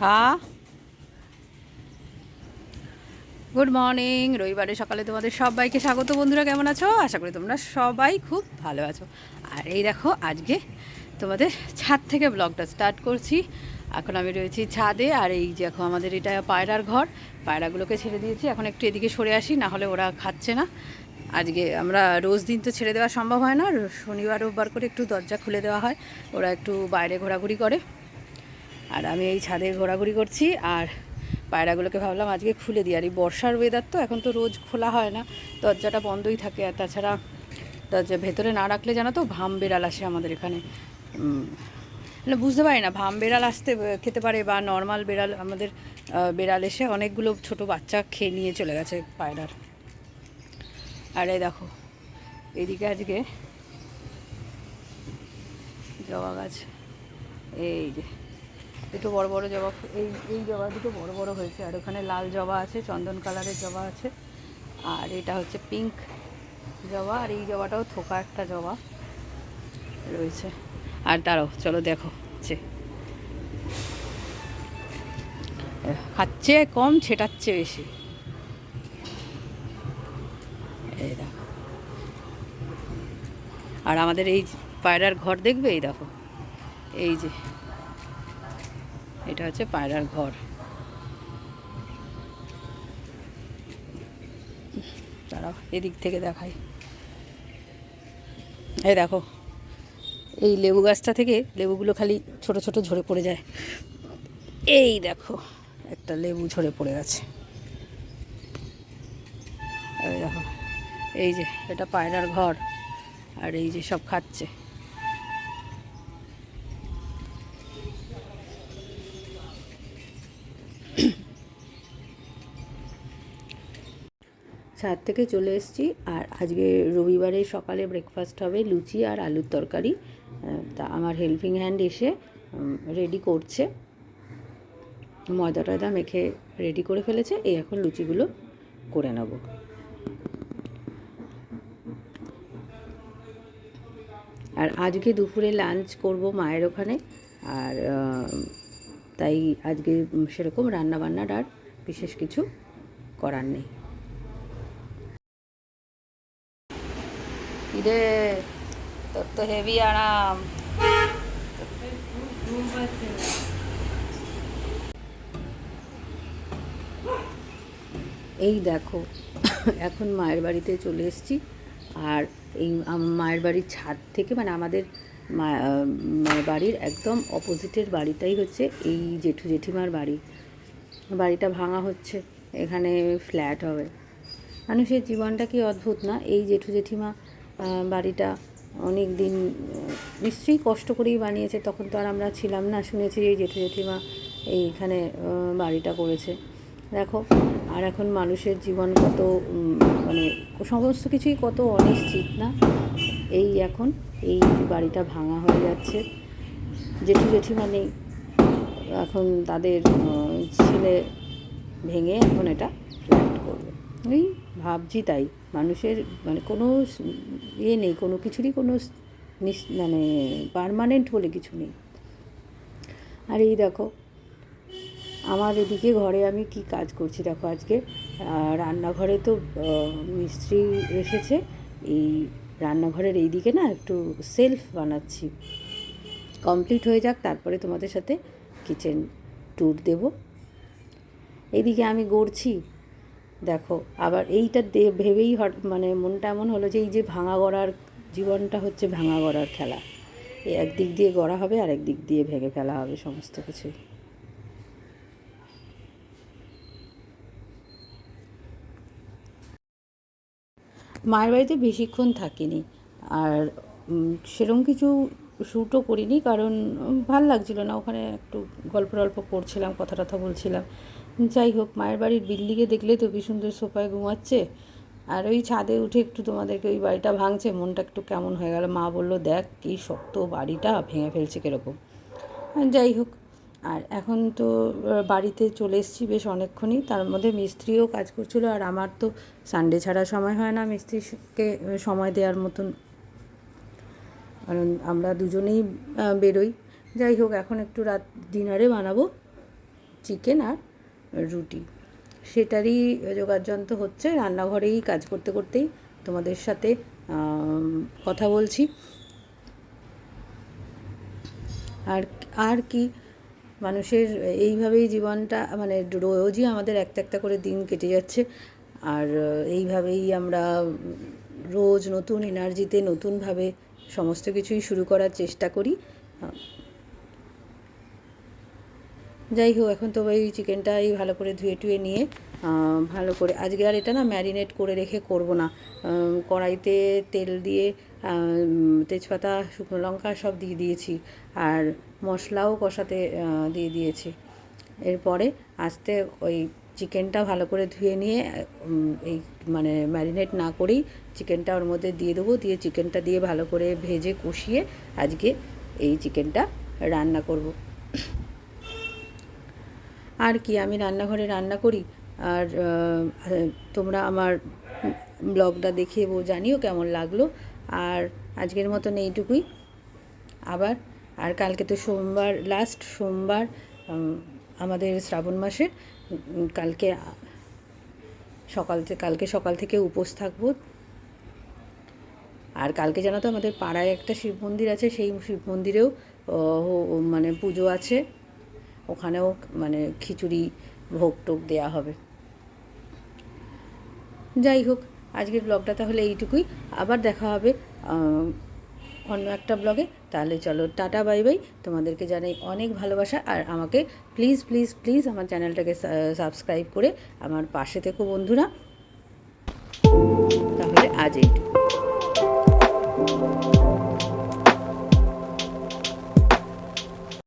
খা good morning রবিবারে সকালে তোমাদের সবাইকে স্বাগত। বন্ধুরা, কেমন আছো? আশা করি তোমরা সবাই খুব ভালো আছো। আর এই দেখো, আজকে তোমাদের ছাদ থেকে ব্লগটা স্টার্ট করছি। এখন আমি রয়েছি ছাদে, আর এই যে এখন আমাদের এটা পায়রার ঘর। পায়রাগুলোকে ছেড়ে দিয়েছি। এখন একটু এদিকে সরে আসি, না হলে ওরা খাচ্ছে না। আজকে আমরা রোজ দিন তো ছেড়ে দেওয়া সম্ভব হয় না। শনিবার, রোববার করে একটু দরজা খুলে দেওয়া হয়। ওরা একটু বাইরে ঘোরাঘুরি করে। আর আমি এই ছাদে ঘোরাঘুরি করছি আর পায়রাগুলোকে ভাবলাম আজকে খুলে দিই। আর এই বর্ষার ওয়েদার তো এখন তো রোজ খোলা হয় না দরজাটা বন্ধই থাকে। আর তাছাড়া দরজা ভেতরে না রাখলে জানো তো ভাম বেড়াল আসে আমাদের এখানে। উম, মানে বুঝতে পারি না ভাম বেড়াল আসতে খেতে পারে বা নর্মাল বেড়াল আমাদের বেড়াল এসে অনেকগুলো ছোট বাচ্চা খেয়ে নিয়ে চলে গেছে পায়রার। আর এই দেখো এদিকে আজকে জবা গাছ এই যে দুটো বড় বড় জবা এই এই জবা দুটো বড় বড় হয়েছে। আর ওখানে লাল জবা আছে, চন্দন কালারের জবা আছে। আর এটা হচ্ছে পিঙ্ক জবা, আর এই জবাটাও থোকা একটা জবা রয়েছে। আর দাঁড়াও, চলো দেখো হচ্ছে খাচ্ছে কম, ছেটাচ্ছে বেশি। এই দেখো। আর আমাদের এই পায়রার ঘর দেখবে? এই দেখো। এই যে। এটা হচ্ছে পায়রার ঘর। দাঁড়াও, এদিক থেকে দেখাই। এই দেখো, এই লেবু গাছটা থেকে লেবুগুলো খালি ছোট ছোট ঝরে পড়ে যায়। এই দেখো, একটা লেবু ঝরে পড়ে গেছে। এই দেখো, এই যে, এটা পায়রার ঘর, আর এই যে সব খাচ্ছে। ছাদ থেকে চলে এসেছি। আর আজকে রবিবারে সকালে ব্রেকফাস্ট হবে লুচি আর আলুর তরকারি। তা আমার হেল্পিং হ্যান্ড এসে রেডি করছে। ময়দা টয়দা মেখে রেডি করে ফেলেছে। এই এখন লুচিগুলো করে নেব। আর আজকে দুপুরে লাঞ্চ করব মায়ের ওখানে। আর তাই আজকে সেরকম রান্নাবান্নার আর বিশেষ কিছু করার নেই। ইরে তোর তো হেভি আরাম এই দেখো, এখন মায়ের বাড়িতে চলে এসেছি। আর এই মায়ের বাড়ির ছাদ থেকে মানে আমাদের মা- বাড়ির একদম অপোজিটের বাড়িটাই হচ্ছে এই জেঠু জেঠিমার বাড়ি। বাড়িটা ভাঙা হচ্ছে, এখানে ফ্ল্যাট হবে। মানুষের জীবনটা কি অদ্ভুত না? এই জেঠু জেঠিমা বাড়িটা অনেক দিন, নিশ্চয়ই কষ্ট করেই বানিয়েছে, তখন তো আর আমরা ছিলাম না, শুনেছি এই জেঠু জেঠিমা এইখানে বাড়িটা করেছে। দেখো, আর এখন মানুষের জীবন কত মানে সমস্ত কিছুই কত অনিশ্চিত, না? এই এখন, এই বাড়িটা ভাঙা হয়ে যাচ্ছে। জেঠু জেঠিমা নেই। এখন তাদের ছেলে ভেঙে এখন এটা ফ্ল্যাট করবে। ওই ভাবছি তাই। মানুষের মানে কোনো ইয়ে নেই, কোনো কিছুরই কোনো মানে পারমানেন্ট বলে কিছু নেই। আর এই দেখো, আমার এদিকে ঘরে আমি কি কাজ করছি দেখো আজকে? রান্নাঘরে তো মিস্ত্রি এসেছে। এই রান্নাঘরের এই দিকে না একটু সেলফ বানাচ্ছি। কমপ্লিট হয়ে যাক, তারপরে তোমাদের সাথে কিচেন ট্যুর দেব। এইদিকে আমি গড়ছি। দেখো, আবার এইটা ভেবেই মানে মনটা এমন হলো যে এই যে ভাঙা গড়ার জীবনটা হচ্ছে ভাঙা গড়ার খেলা। একদিক দিয়ে গড়া হবে আর একদিক দিয়ে ভেঙে ফেলা হবে সমস্ত কিছুই। মায়ের বাড়িতে বেশিক্ষণ থাকিনি। আর সেরকম কিছু শ্যুটও করিনি, কারণ ভালো লাগছিল না। ওখানে একটু গল্প টল্প করছিলাম, কথা টথা বলছিলাম। যাই হোক, মায়ের বাড়ির বিল্ডিংয়ে দেখলে তো কি সুন্দর সোফায় ঘুমাচ্ছে। আর ওই ছাদে উঠে একটু তোমাদেরকে ওই বাড়িটা ভাঙছে, মনটা একটু কেমন হয়ে গেল। মা বলল, দেখ, কি শক্ত বাড়িটা, ভেঙে ফেলছে কীরকম। যাই হোক, আর এখন তো বাড়িতে চলে এসেছি বেশ অনেকক্ষণই। তার মধ্যে মিস্ত্রিও কাজ করছিল, আর আমার তো সানডে ছাড়া সময় হয় না। মিস্ত্রিকে সময় দেওয়ার মতন কারণ আমরা দুজনেই বেরোই। যাই হোক, এখন একটু রাত, ডিনারে বানাবো চিকেন আর রুটি। সেটারই যোগাযন্ত্র হচ্ছে, রান্নাঘরেই কাজ করতে করতেই তোমাদের সাথে কথা বলছি। আর আর কি, মানুষের এইভাবেই জীবনটা মানে রোজই আমাদের একটা একটা করে দিন কেটে যাচ্ছে। আর এইভাবেই আমরা রোজ নতুন এনার্জিতে নতুনভাবে সমস্ত কিছুই শুরু করার চেষ্টা করি। যাই হোক, এখন তো ওই চিকেনটাই ভালো করে ধুয়ে টুয়ে নিয়ে ভালো করে, আজকে আর এটা না ম্যারিনেট করে রেখে করব না। কড়াইতে তেল দিয়ে তেজপাতা, শুকনো লঙ্কা সব দিয়ে দিয়েছি। আর মশলাও কষাতে দিয়ে দিয়েছি। এরপরে আস্তে ওই চিকেনটা ভালো করে ধুয়ে নিয়ে এই মানে ম্যারিনেট না করেই চিকেনটা ওর মধ্যে দিয়ে দেবো। দিয়ে চিকেনটা দিয়ে ভালো করে ভেজে কষিয়ে আজকে এই চিকেনটা রান্না করব। আর কি, আমি রান্নাঘরে রান্না করি। আর তোমরা আমার ব্লগটা দেখে জানিও কেমন লাগল। আর আজকের মতন এইটুকুই। আবার, আর কালকে তো সোমবার লাস্ট সোমবার আমাদের শ্রাবণ মাসের। কালকে, সকাল কালকে সকাল থেকে উপোস থাকব। আর কালকে জানো তো আমাদের পাড়ায় একটা শিব মন্দির আছে, সেই শিব মন্দিরেও মানে পুজো আছে। ওখানেও মানে খিচুড়ি, ভোগ টোগ দেওয়া হবে। যাই হোক, আজকের ব্লগটা তাহলে এইটুকুই। আবার দেখা হবে অন্য একটা ব্লগে, তাহলে চলো, টাটা, বাই বাই। তোমাদেরকে জানাই অনেক ভালোবাসা, আর আমাকে প্লিজ প্লিজ প্লিজ আমার চ্যানেলটাকে সাবস্ক্রাইব করে আমার পাশে থেকো, বন্ধুরা। তাহলে আজ এইটুকু।